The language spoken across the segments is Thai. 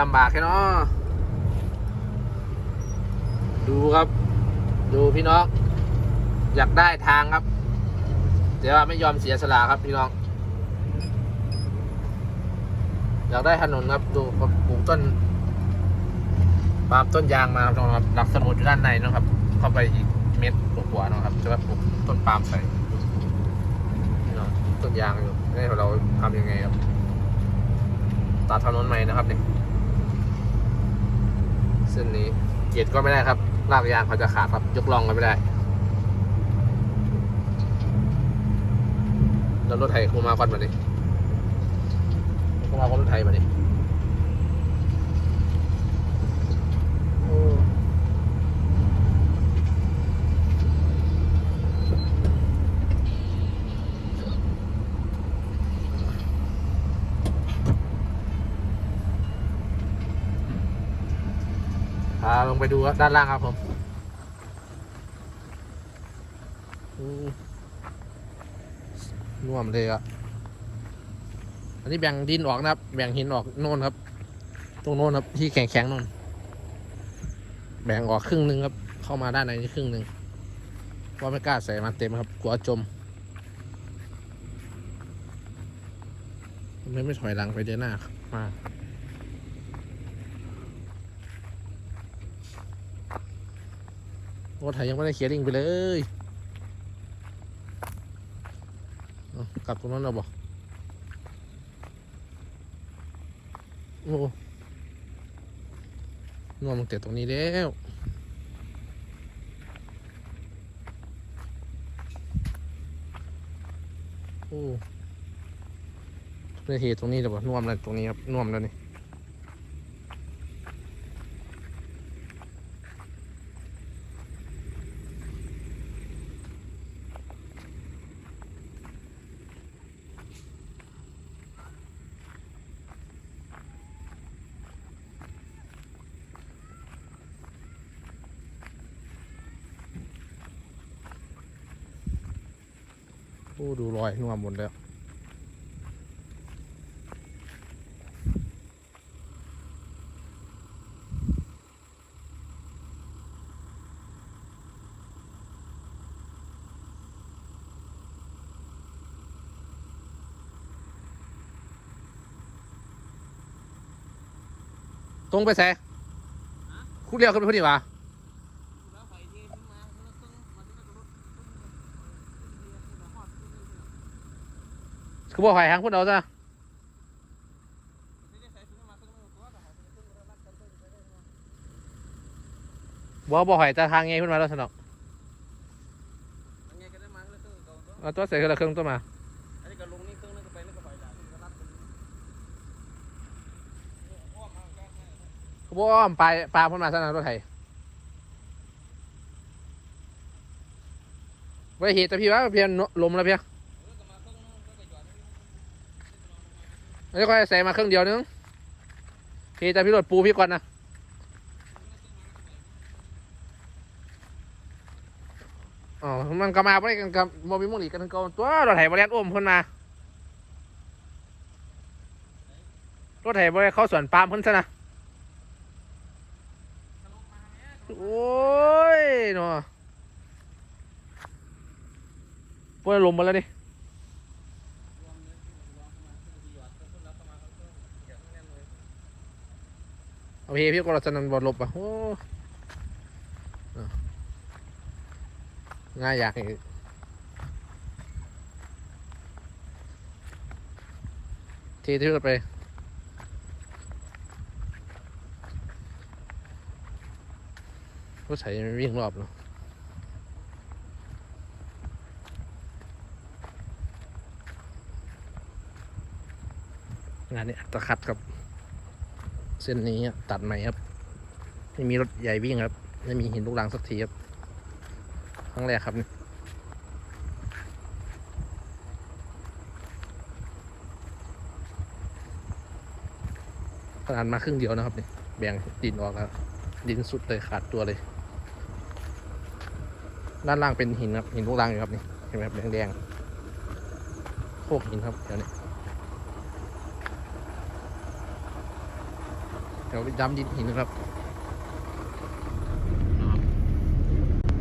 ลำบากแค่นาะดูครับ ดูพี่น้อง อยากได้ทางครับ แต่ว่าไม่ยอมเสียสละครับพี่น้อง อยากได้ถนนครับ ดูปลูกต้นปาล์มต้นยางมาครับนะครับหลักสมุดอยู่ด้านในนะครับ เข้าไปอีกเม็ดกว่าๆนะครับจะว่าปลูกต้นปาล์มใส่นี่เนาะต้นยางอยู่นี่เราทำยังไงครับ ตัดถนนใหม่นะครับเนี่ย เส้นนี้เกียดก็ไม่ได้ครับลากยางเขาจะขาดครับยกลองกันไม่ได้แล้วรถไถกูมาก่อนมาดิกูมาก่อนรถไถมาดิโอ้ พาลงไปดูด้านล่างครับผมน่วมเลยอะอันนี้แบ่งดินออกนะครับ แบ่งหินออกโน่นครับ ตรงโน่นครับ ที่แข็งแข็งๆโน่น แบ่งออกครึ่งหนึ่งครับ เข้ามาด้านในนี่ครึ่งหนึ่งเพราะไม่กล้าใส่มาเต็มครับ กลัวจมไม่ไม่ถอยหลังไปเดินหน้ามา รถไถยังไม่ได้เคลียร์ลิงไปเลยเกลับตรงนั้นเราบอกโอ้นวมมันเตะตรงนี้แล้วโอ้เนี่ยเหตุตรงนี้เดี๋ยวบอกนวมแล้วตรงนี้ครับนวมแล้วนี่ อ้ดูรอยนวมหมดแล้วตรงไปแซ่คุณเรียกขึ้นไปพอดีวะ คือบ่หอยหางพุ่นเอาซะบ่บ่หอยจะทางไงพุ่นมาแล้วสนอกเอาตัวใส่กระเครื่องตัวมาคือบ่อ้อมปลาปลาพุ่นมาซะนะรถไถไว้เหตุแต่พี่ว่าเพียนลมแล้วเพียง แล้วก็ใส่มาเครื่องเดียวนึงพี่แต่พี่รถปูพี่ก่อนนะอ๋อมันก็มาไม่ได้กันกับโมบิมุงอีกกันก็ตัวรถไถบริเวณอ้มเพิ่นมารถไถบริเวณเข้าสวนปาล์มเพิ่นซะนะโอ้ยเนาะปวยลมมาแล้วดิ เอาพี่พี่ก็รัชนันบอลลบอะโอ้ง่ายอยากอีกทีที่เราไปรถไถมันวิ่งรอบเนาะงานนี้อัตคัดครับ เส้นนี้ตัดใหม่ครับ ไม่มีรถใหญ่วิ่งครับ ไม่มีหินลูกรังสักทีครับ ครั้งแรกครับนี่ขนมาครึ่งเดียวนะครับนี่แบ่งดินออกแล้วดินสุดเลยขาดตัวเลย ด้านล่างเป็นหินครับ หินลูกรังอยู่ครับนี่เห็นไหมครับแดงๆโคกหินครับเดี๋ยวนี้ ไปดี๋ยวไปย้ำดินหินนะครับ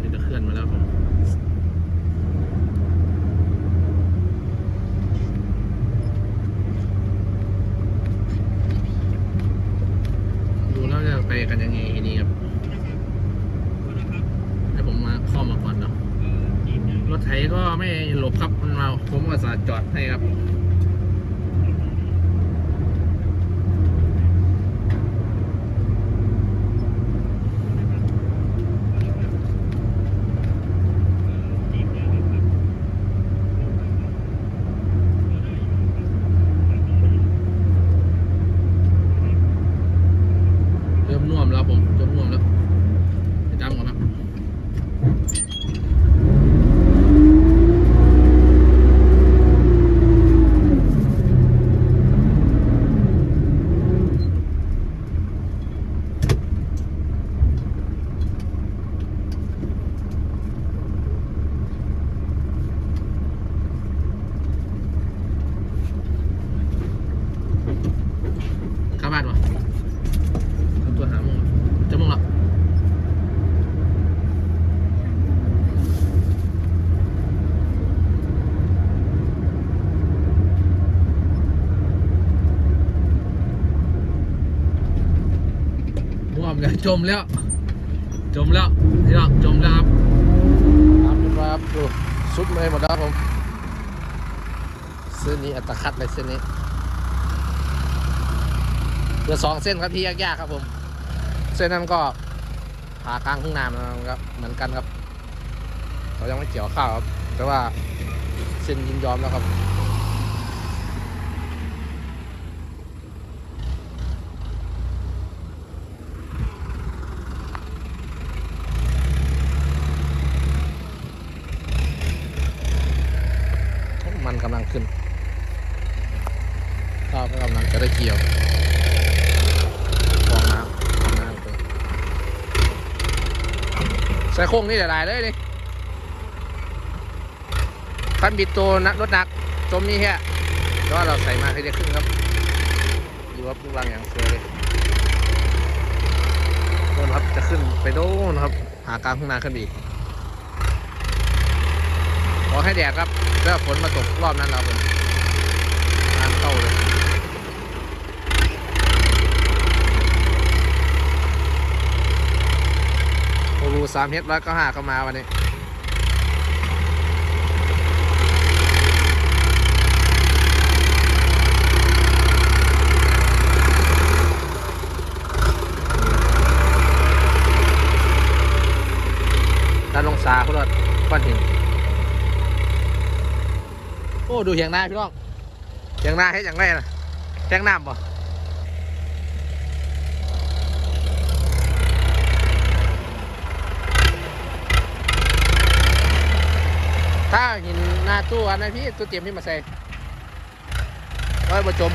นี่จะเคลื่อนมาแล้วผมดูแล้วจะไปกันยังไงทีนี้ครับให้ผมมาเข้ามาก่อนเนาะรถไถก็ไม่หลบครับมันมาผมก็สาจอดให้ครับ เริ่มน่วมแล้วผมเริ่มน่วมแล้วไปจำก่อนครับเข้าบ้านวะเอาตัวหาโมงจะโมงละม่วมเลย จมแล้ว จมแล้วพี่น้องจมแล้วครับครับเป็นว่าครับดูสุดเลยหมดแล้วครับผมเส้นนี้อัตคัดเลยเส้นนี้เหลือสองเส้นครับที่ยากๆครับผม เส้นนั้นก็ผ่ากลางทุ่งนานะครับเหมือนกันครับ เขายังไม่เกี่ยวข้าวครับ แต่ว่าเส้นยินยอมแล้วครับ มันกำลังขึ้นข้าวก็กำลังจะได้เกี่ยว ฟองน้ำฟองน้ำไป ใส่โค้งนี่หลายๆเลยดิคันบิดตัวนักรถหนัก จมนี่แค่แต่ว่าเราใส่มาให้ได้ครึ่งครับดูครับลูกรังอย่างสวยเลยโน่นครับจะขึ้นไปโน่นครับ หากลางข้างหน้าขึ้นอีกขอให้แดดครับ แล้วฝนมาตกรอบนั้นเราผมน้ำเข้าเลย โอรู สามเฮดร้อยก็ห้าเข้ามาวันนี้ด้านลงสาคุณรถก้อนหินโอ้ ดูเหียงหน้าพี่น้องเหียงหน้าให้อย่างไรนะแจ้งน้ำบ่ ถ้าหินหน้าตู้อันนั้นพี่ตู้เตรียมพี่มาใส่ไว้บนจม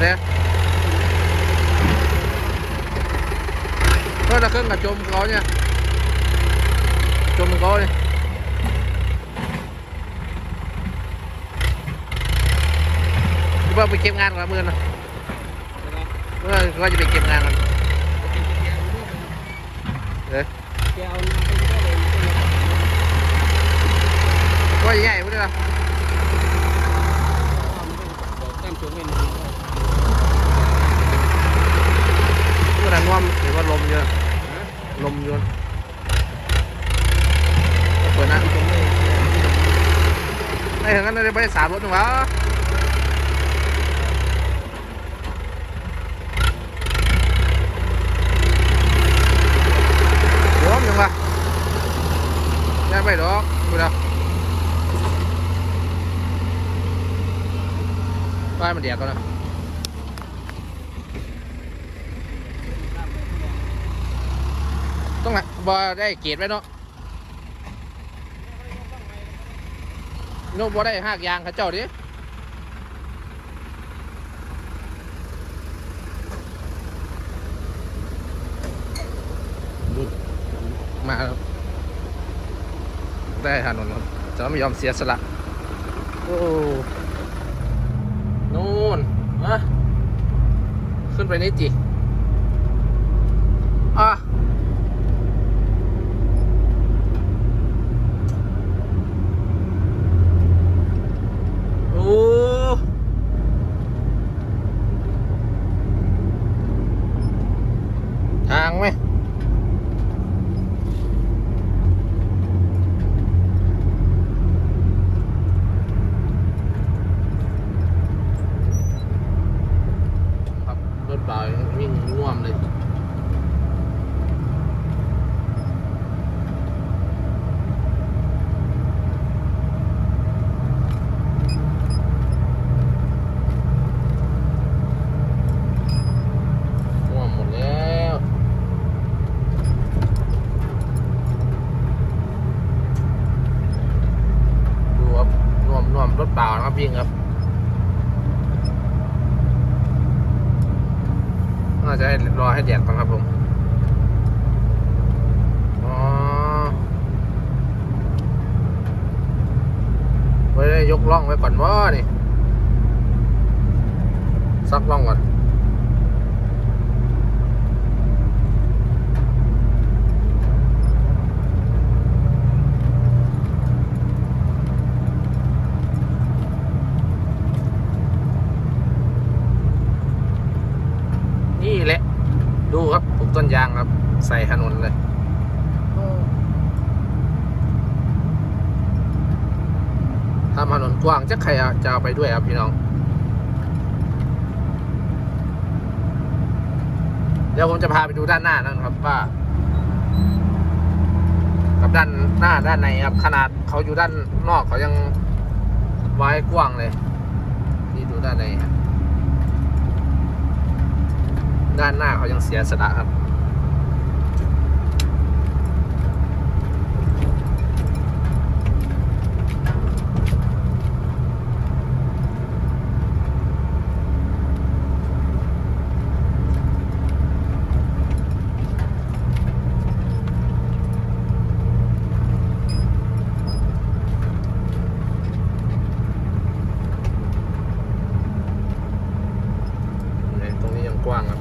เนี่ยก็จะขึ้นกับจมเขาเนี่ยจมเขาเนี่ย คิดว่าไปเก็บงานกับมือนเมื่อก็จะไปเก็บงานกันเด้อก็ใหญ่พวกนี้ละพวกนั้นว่าหรือว่าลมเยอะลมเยอะเปิดนะไม่ถึงกันเลยไม่ได้สามรถหนึ่งวะ ได้ไปหรอกดูนะป้ายมันเดียกก็นะต้องบอได้เกียรดไว้เนาะนุ่มบอได้หักยางขาเจ้าดิมาแล้ว ได้ถนนครับจะไม่ยอมเสียสละ โอ้นู่นนะขึ้นไปนี่จิอะโอ้ทางไหม ครับรถเปล่ายังวิ่งน่วมเลย น่วมหมดแล้ว ดูครับน่วมน่วมรถเปล่านะครับวิ่งครับ น่าจะให้รอให้แดดก่อนครับผม อ๋อไว้ได้ยกล่องไว้ก่อนว่านี่ ซักล่องก่อนนี่แหละ ดูครับปลูกต้นยางครับ ใส่ถนนเลยทำถนนกว้างจะใครจะเอาไปด้วยครับพี่น้อง เดี๋ยวผมจะพาไปดูด้านหน้านั่นครับว่ากับด้านหน้าด้านในครับ ขนาดเขาอยู่ด้านนอกเขายังไว้กว้างเลย นี่ดูด้านในครับด้านหน้าเขายังเสียสละครับ เนี่ยตรงนี้ยังกว้างครับ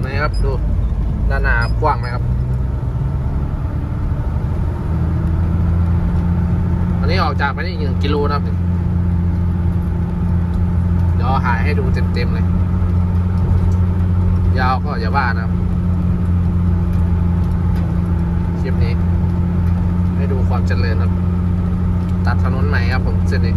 ไหนครับดู ด้านหน้ากว้างไหมครับ อกจากไปนี่หนึ่งกิโลนะครับเดี๋ยวหายให้ดูเต็มๆเลย ยาวก็อย่าว่านะครับคลิปนี้ ให้ดูความเจริญครับ ตัดถนนใหม่ครับผมเส้นนี้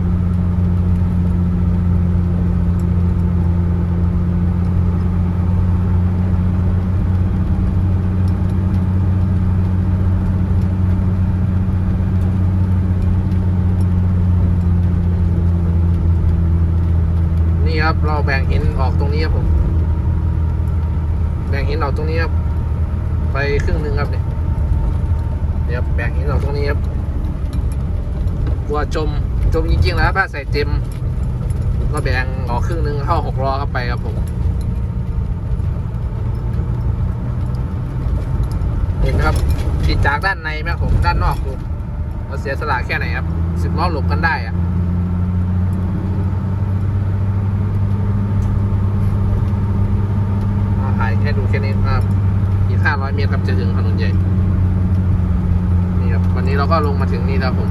ครับ เราแบ่งหินออกตรงนี้ครับผม แบ่งหินออกตรงนี้ครับ ไปครึ่งหนึ่งครับเนี่ยเดี๋ยวแบ่งหินออกตรงนี้ครับกลัวจม จมจริงๆแล้วถ้าใส่เต็ม ก็แบ่งออกครึ่งหนึ่งเข้าหกล้อเข้าไปครับผมเห็นครับผิดจากด้านในไหมครับผมด้านนอกดูเราเสียสละแค่ไหนครับสิบล้อหลบกันได้อะ ให้ดูแค่นี้ครับอีก500เมตรครับจะถึงถนนใหญ่ นี่ครับวันนี้เราก็ลงมาถึงนี่แล้วผม